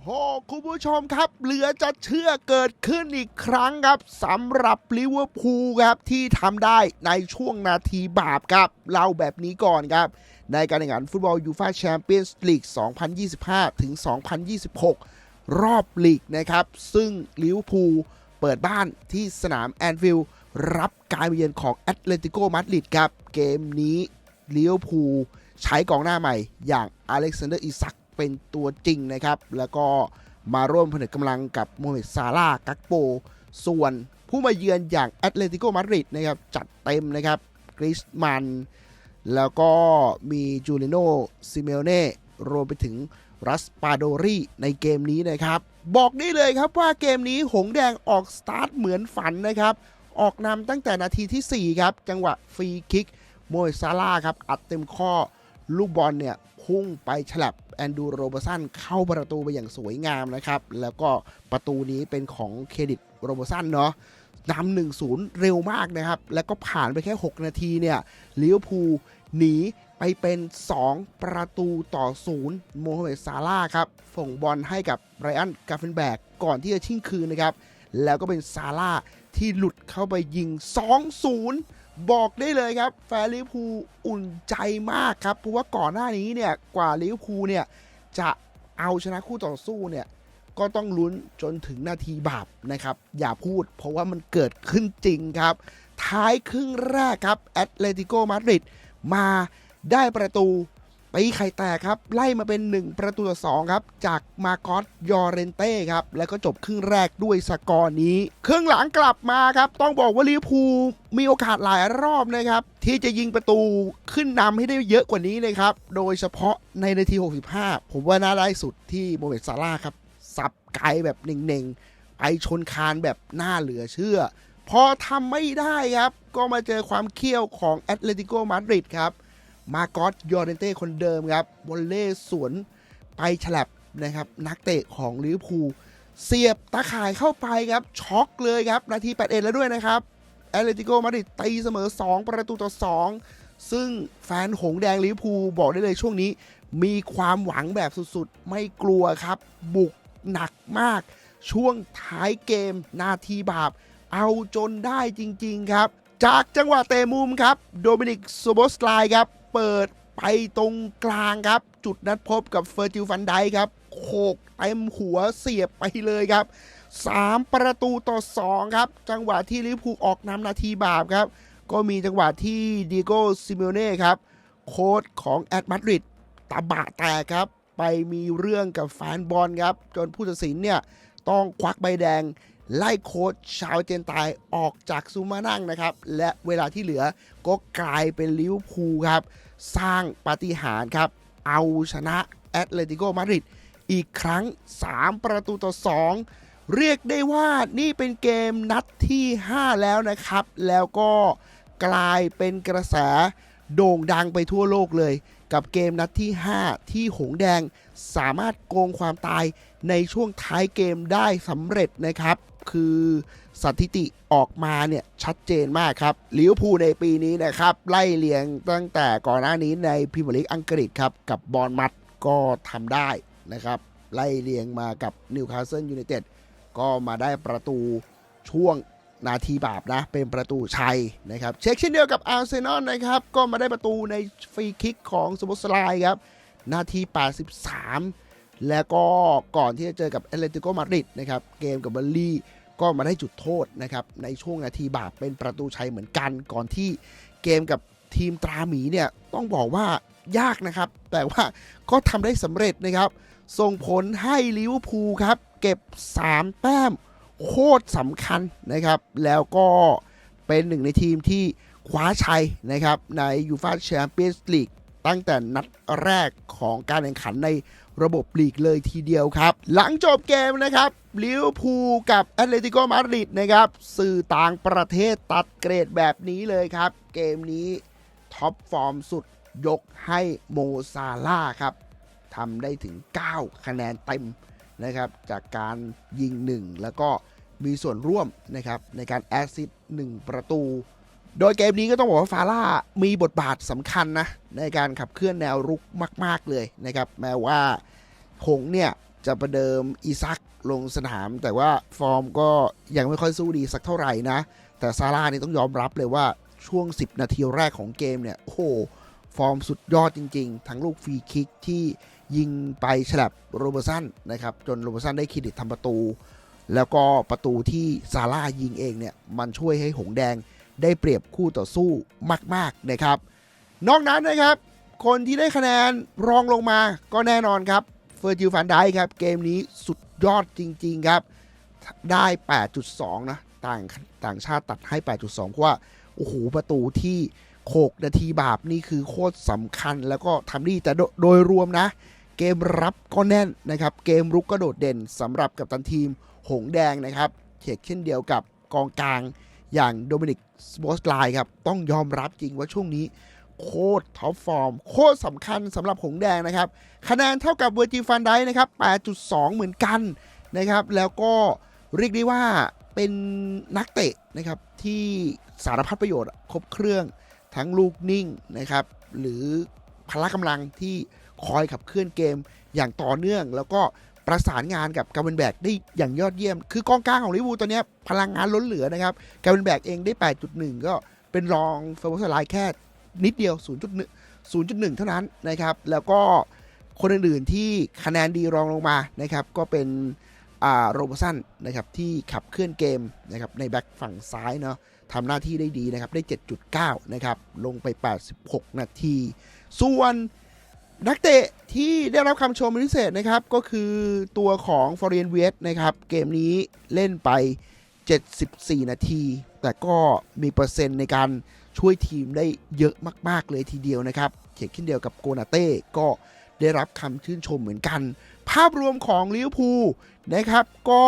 โห คุณผู้ชมครับ เหลือจะเชื่อเกิดขึ้นอีกครั้งครับสำหรับลิเวอร์พูลครับที่ทำได้ในช่วงนาทีบาปครับ เล่าแบบนี้ก่อนครับ ในการแข่งขันฟุตบอลยูฟ่าแชมเปี้ยนส์ลีก 2025 ถึง 2026 รอบลีกนะครับ ซึ่งลิเวอร์พูลเปิดบ้านที่สนามแอนฟิลด์รับการเยือนของแอตเลติโกมาดริดครับ เกมนี้ลิเวอร์พูลใช้กองหน้าใหม่อย่างอเล็กซานเดอร์อิซัก เป็นตัวจริงนะครับ แล้วก็มาร่วมผนึกกำลังกับโมเมดซาร่ากักโป ส่วนผู้มาเยือนอย่างแอตเลติโกมาดริดนะครับจัดเต็มนะครับกริสมัน แล้วก็มีจูริโนซิเมโอเน่รวมไปถึงรัสปาโดรีในเกมนี้นะครับ บอกได้เลยครับว่าเกมนี้หงแดงออกสตาร์ทเหมือนฝันนะครับ ออกนำตั้งแต่นาทีที่ 4 ครับ จังหวะฟรีคิกโมยซาร่าครับ อัดเต็มข้อลูกบอลเนี่ย พุ่งไปฉลับแอนดูโรเบอร์สันเข้าประตูไปอย่างสวยงามนะครับ แล้วก็ประตูนี้เป็นของเครดิตโรเบอร์สันเนาะนำหนึ่งศูนย์เร็วมากนะครับ แล้วก็ผ่านไปแค่ 6 นาทีเนี่ยลิเวอร์พูลหนีไปเป็น 2 ประตูต่อศูนย์โมฮัมเหม็ดซาร่าครับส่งบอลให้กับไรอันกาเฟนแบกก่อนที่จะชิ่งคืนนะครับ แล้วก็เป็นซาร่าที่หลุดเข้าไปยิง 2-0 บอกได้เลยครับ แฟนลิเวอร์พูลอุ่นใจมากครับ เพราะว่าก่อนหน้านี้เนี่ยกว่าลิเวอร์พูลเนี่ยจะเอาชนะคู่ต่อสู้เนี่ยก็ต้องลุ้นจนถึงนาทีบาปนะครับ อย่าพูดเพราะว่ามันเกิดขึ้นจริงครับ ท้ายครึ่งแรกครับแอตเลติโกมาดริดมาได้ประตู ตีไข่แตกครับ ไล่มาเป็น 1 ประตูต่อ2ครับ จากมาโกอสยอเรนเต้ครับ แล้วก็จบครึ่งแรกด้วยสกอร์นี้ ครึ่งหลังกลับมาครับ ต้องบอกว่าลิเวอร์พูลมีโอกาสหลายรอบนะครับ ที่จะยิงประตูขึ้นนำให้ได้เยอะกว่านี้เลยครับ โดยเฉพาะในนาที 65 ผมว่าน่าได้สุดที่โมเมดซาร่าครับสับไกลแบบเน่งๆไปชนคานแบบน่าเหลือเชื่อ พอทำไม่ได้ครับ ก็มาเจอความเขี้ยวของแอตเลติโกมาดริดครับ มาโกอสยอร์เรนเต้คนเดิมครับวอลเล่สวนไปฉลับนะครับ นักเตะของลิเวอร์พูลเสียบตาข่ายเข้าไปครับ ช็อกเลยครับ นาที 8 เอ็แล้วด้วยนะครับแอตเลติโกมาดริดตีเสมอ 2 ประตูต่อ 2 ซึ่งแฟนหงแดงลิเวอร์พูลบอกได้เลยช่วงนี้ มีความหวังแบบสุดๆ ไม่กลัวครับ บุกหนักมาก ช่วงท้ายเกม นาทีบาป เอาจนได้จริงๆครับ จากจังหวะเตะมุมครับ โดมินิกโซโบสไลครับ เปิดไปตรงกลางครับ จุดนัดพบกับเฟอร์จิลฟันไดค์ครับโขกเต็มหัวเสียบไปเลยครับ 3 ประตูต่อ 2 ครับ จังหวะที่ลิพูออกนำนาทีบาปครับ ก็มีจังหวะที่ดิโก้ซิเมเน่ครับ โค้ชของแอตมาดริดตาบะแตกครับ ไปมีเรื่องกับแฟนบอลครับ จนผู้ตัดสินเนี่ย ต้องควักใบแดง ไล่โค้ชชาวเจนตายออกจากซูมานั่งนะครับ และเวลาที่เหลือก็กลายเป็นลิเวอร์พูลครับ สร้างปาฏิหาริย์ครับ เอาชนะแอตเลติโกมาดริดอีกครั้ง 3 ประตูต่อ 2 เรียกได้ว่านี่เป็นเกมนัดที่ 5 แล้วนะครับ แล้วก็กลายเป็นกระแสโด่งดังไปทั่วโลกเลย กับเกมนัดที่ 5 ที่หงแดงสามารถโกงความตายในช่วงท้ายเกมได้สำเร็จนะครับ คือสถิติออกมาเนี่ยชัดเจนมากครับลิเวอร์พูลในปีนี้นะครับไล่เลียงตั้งแต่ก่อนหน้านี้ในพรีเมียร์ลีกอังกฤษครับกับบอลมัดก็ทำได้นะครับ ไล่เลียงมากับนิวคาสเซิลยูไนเต็ดก็มาได้ประตูช่วงนาทีบาปนะ เป็นประตูชัยนะครับเช็คเช่นเดียวกับอาร์เซนอลนะครับ ก็มาได้ประตูในฟรีคิกของสโบสไลครับนาที 83 แล้วก็ก่อนที่จะเจอกับแอตเลติโกมาดริดนะครับเกมกับเบอร์ลี่ก็มาได้จุดโทษนะครับในช่วงนาทีบาปเป็นประตูชัยเหมือนกัน ก่อนที่เกมกับทีมตราหมีเนี่ยต้องบอกว่ายากนะครับ แต่ว่าก็ทำได้สำเร็จนะครับ ส่งผลให้ลิเวอร์พูลครับ เก็บ 3 แต้มโคตรสำคัญนะครับ แล้วก็เป็นหนึ่งในทีมที่คว้าชัยนะครับ ในยูฟาแชมเปี้ยนส์ลีก ตั้งแต่นัดแรกของการแข่งขันในระบบลีกเลยทีเดียวครับ หลังจบเกมนะครับลิเวอร์พูลกับแอตเลติโกมาดริดนะครับ สื่อต่างประเทศตัดเกรดแบบนี้เลยครับ เกมนี้ท็อปฟอร์มสุดยกให้โมซาล่าครับทำได้ถึง 9 คะแนนเต็มนะครับ จากการยิง 1 แล้วก็มีส่วนร่วมนะครับในการแอสซิสต์1ประตู โดยเกมนี้ก็ต้องบอกว่าฟาร่ามีบทบาทสำคัญนะ ในการขับเคลื่อนแนวรุกมาก ๆ เลยนะครับ แม้ว่าหงเนี่ย จะประเดิมอีซักลงสนาม แต่ว่าฟอร์มก็ยังไม่ค่อยสู้ดีสักเท่าไหร่นะ แต่ซาร่านี่ต้องยอมรับเลยว่าช่วง 10 นาทีแรกของเกมเนี่ย โอ้โห ฟอร์มสุดยอดจริง ๆ ทั้งลูกฟรีคิกที่ยิงไปฉลับโรเบอร์สันนะครับ จนโรเบอร์สันได้เครดิตทำประตู แล้วก็ประตูที่ซาร่ายิงเองเนี่ย มันช่วยให้หงแดง ได้เปรียบคู่ต่อสู้มาก ๆ นะครับ นอกนั้นนะครับ คนที่ได้คะแนนรองลงมาก็แน่นอนครับเฟอร์จิลฟันได้ครับ เกมนี้สุดยอดจริง ๆ ครับ ได้ 8.2 นะ ต่างต่างชาติตัดให้ 8.2 เพราะว่า โอ้โห ประตูที่โขกนาทีบาปนี่คือโคตรสำคัญแล้วก็ทำดีแต่โดโดยรวมนะ เกมรับก็แน่นนะครับ เกมรุกก็โดดเด่นสำหรับกับตันทีมหงแดงนะครับเช่นเช่นเดียวกับกองกลาง อย่างโดมินิกสโบสไลครับ ต้องยอมรับจริงว่าช่วงนี้ โคตรท็อปฟอร์ม โคตรสำคัญสำหรับหงแดงนะครับ คะแนนเท่ากับเวอร์จิฟันไดนะครับ 8.2 เหมือนกันนะครับ แล้วก็เรียกได้ว่าเป็นนักเตะนะครับที่สารพัดประโยชน์ครบเครื่องทั้งลูกนิ่งนะครับ หรือพละกำลังที่คอยขับเคลื่อนเกมอย่างต่อเนื่อง แล้วก็ ประสานงานกับกาเวนแบกได้อย่างยอดเยี่ยม คือกองกลางของลิเวอร์พูลตอนนี้พลังงานล้นเหลือนะครับกาเวนแบกเองได้ 8.1 ก็เป็นรองเฟอร์โบสไลแค่นิดเดียว 0.1 0.1 เท่านั้นนะครับแล้วก็คนอื่นๆที่คะแนนดีรองลงมานะครับก็เป็นโรบสันนะครับที่ขับเคลื่อนเกมนะครับในแบ็คฝั่งซ้ายเนาะทำหน้าที่ได้ดีนะครับได้ 7.9 นะครับลงไป 86 นาที ส่วน นักเตะที่ได้รับคำชมพิเศษนะครับ ก็คือตัวของฟอร์เรียนเวสนะครับ เกมนี้เล่นไป 74 นาที แต่ก็มีเปอร์เซ็นต์ในการช่วยทีมได้เยอะมาก ๆ เลยทีเดียวนะครับเช่นเช่นเดียวกับโกนาเต้ก็ได้รับคำชื่นชมเหมือนกัน ภาพรวมของลิเวอร์พูลนะครับ ก็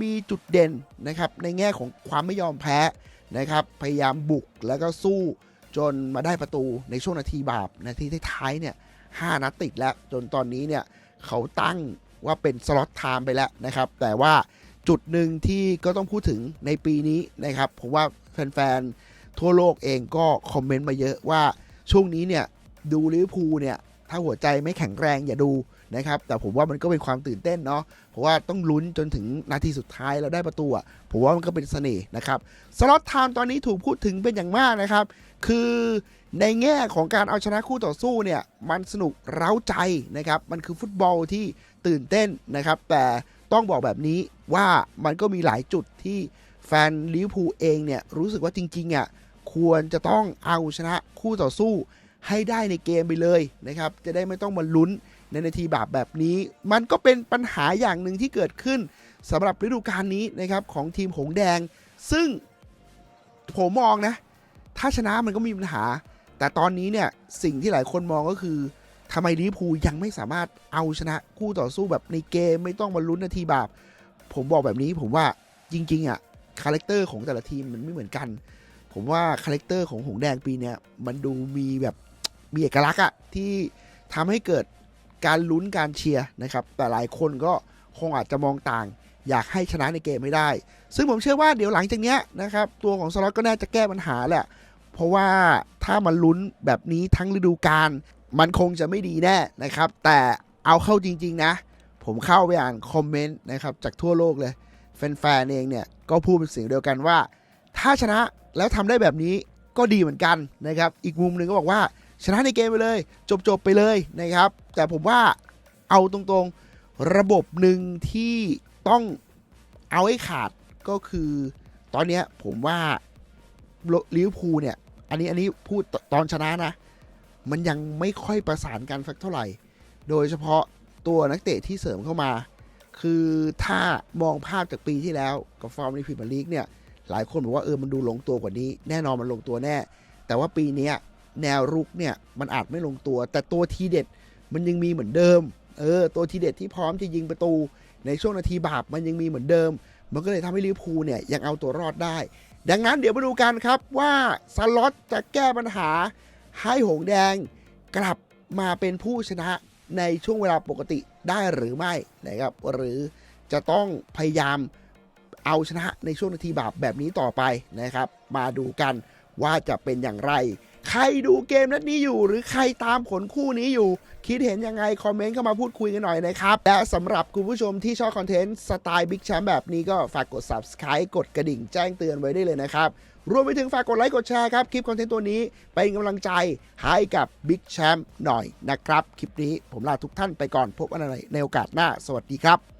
มีจุดเด่นนะครับ ในแง่ของความไม่ยอมแพ้นะครับ พยายามบุกแล้วก็สู้จนมาได้ประตูในช่วงนาทีบาปนาทีท้ายๆเนี่ย ห้านัดติดแล้ว จนตอนนี้เนี่ยเขาตั้งว่าเป็นสล็อตไทม์ไปแล้วนะครับ แต่ว่าจุดหนึ่งที่ก็ต้องพูดถึงในปีนี้นะครับ ผมว่าแฟนๆ ทั่วโลกเองก็คอมเมนต์มาเยอะว่าช่วงนี้เนี่ยดูลิเวอร์พูลเนี่ยถ้าหัวใจไม่แข็งแรงอย่าดูนะครับ แต่ผมว่ามันก็เป็นความตื่นเต้นเนาะเพราะว่าต้องลุ้นจนถึงนาทีสุดท้ายแล้วได้ประตูผมว่ามันก็เป็นเสน่ห์นะครับสล็อตไทม์ตอนนี้ถูกพูดถึงเป็นอย่างมากนะครับ คือในแง่ของการเอาชนะคู่ต่อสู้เนี่ยมันสนุกเร้าใจนะครับ มันคือฟุตบอลที่ตื่นเต้นนะครับ แต่ต้องบอกแบบนี้ว่ามันก็มีหลายจุดที่แฟนลิเวอร์พูลเองเนี่ยรู้สึกว่าจริงๆอะควรจะต้องเอาชนะคู่ต่อสู้ให้ได้ในเกมไปเลยนะครับ จะได้ไม่ต้องมาลุ้นในนาทีบาปแบบนี้ มันก็เป็นปัญหาอย่างหนึ่งที่เกิดขึ้นสำหรับฤดูกาลนี้นะครับของทีมหงแดง ซึ่งผมมองนะ ถ้าชนะมันก็มีปัญหา แต่ตอนนี้เนี่ยสิ่งที่หลายคนมองก็คือทำไมลิเวอร์พูลยังไม่สามารถเอาชนะคู่ต่อสู้แบบในเกมไม่ต้องมาลุ้นนาทีบาป ผมบอกแบบนี้ผมว่าจริงๆอะคาแรคเตอร์ของแต่ละทีมมันไม่เหมือนกัน ผมว่าคาแรคเตอร์ของหงแดงปีเนี้ยมันดูมีแบบมีเอกลักษณ์อะที่ทำให้เกิดการลุ้นการเชียร์นะครับ แต่หลายคนก็คงอาจจะมองต่าง อยากให้ชนะในเกมไม่ได้ ซึ่งผมเชื่อว่าเดี๋ยวหลังจากเนี้ยนะครับตัวของสล็อตก็น่าจะแก้ปัญหาแหละ เพราะว่าถ้ามันลุ้นแบบนี้ทั้งฤดูกาลมันคงจะไม่ดีแน่นะครับ แต่เอาเข้าจริง ๆ นะ ผมเข้าไปอ่านคอมเมนต์นะครับจากทั่วโลกเลย แฟนๆเองเนี่ยก็พูดเป็นเสียงเดียวกันว่า ถ้าชนะแล้วทำได้แบบนี้ก็ดีเหมือนกันนะครับ อีกมุมหนึ่งก็บอกว่าชนะในเกมไปเลย จบๆไปเลยนะครับ แต่ผมว่าเอาตรงๆระบบหนึ่งที่ต้องเอาให้ขาดก็คือ ตอนนี้ผมว่าลิเวอร์พูลเนี่ย อันนี้อันนี้พูดตอนชนะนะ มันยังไม่ค่อยประสานกันสักเท่าไหร่ โดยเฉพาะตัวนักเตะที่เสริมเข้ามา คือถ้ามองภาพจากปีที่แล้วกับฟอร์มในพรีเมียร์ลีกเนี่ย หลายคนบอกว่าเออมันดูลงตัวกว่านี้ แน่นอนมันลงตัวแน่ แต่ว่าปีนี้แนวรุกเนี่ยมันอาจไม่ลงตัว แต่ตัวทีเด็ดมันยังมีเหมือนเดิม เออ ตัวทีเด็ดที่พร้อมจะยิงประตู ในช่วงนาทีบาปมันยังมีเหมือนเดิม มันก็เลยทำให้ลิเวอร์พูลเนี่ยยังเอาตัวรอดได้ ดังนั้นเดี๋ยวมาดูกันครับว่าสล็อตจะแก้ปัญหาให้หงแดงกลับมาเป็นผู้ชนะในช่วงเวลาปกติได้หรือไม่นะครับหรือจะต้องพยายามเอาชนะในช่วงนาทีบาปแบบนี้ต่อไปนะครับ มาดูกันว่าจะเป็นอย่างไร ใครดูเกมนัดนี้อยู่ หรือใครตามผลคู่นี้อยู่ คิดเห็นยังไง คอมเมนต์เข้ามาพูดคุยกันหน่อยนะครับ และสำหรับคุณผู้ชมที่ชอบคอนเทนต์สไตล์บิ๊กแชมป์แบบนี้ก็ฝากกด subscribe กดกระดิ่งแจ้งเตือนไว้ได้เลยนะครับ รวมไปถึงฝากกดไลค์กดแชร์ครับคลิปคอนเทนต์ตัวนี้เป็นกำลังใจให้กับบิ๊กแชมป์หน่อยนะครับคลิปนี้ผมลาทุกท่านไปก่อนพบกันใหม่ในโอกาสหน้า สวัสดีครับ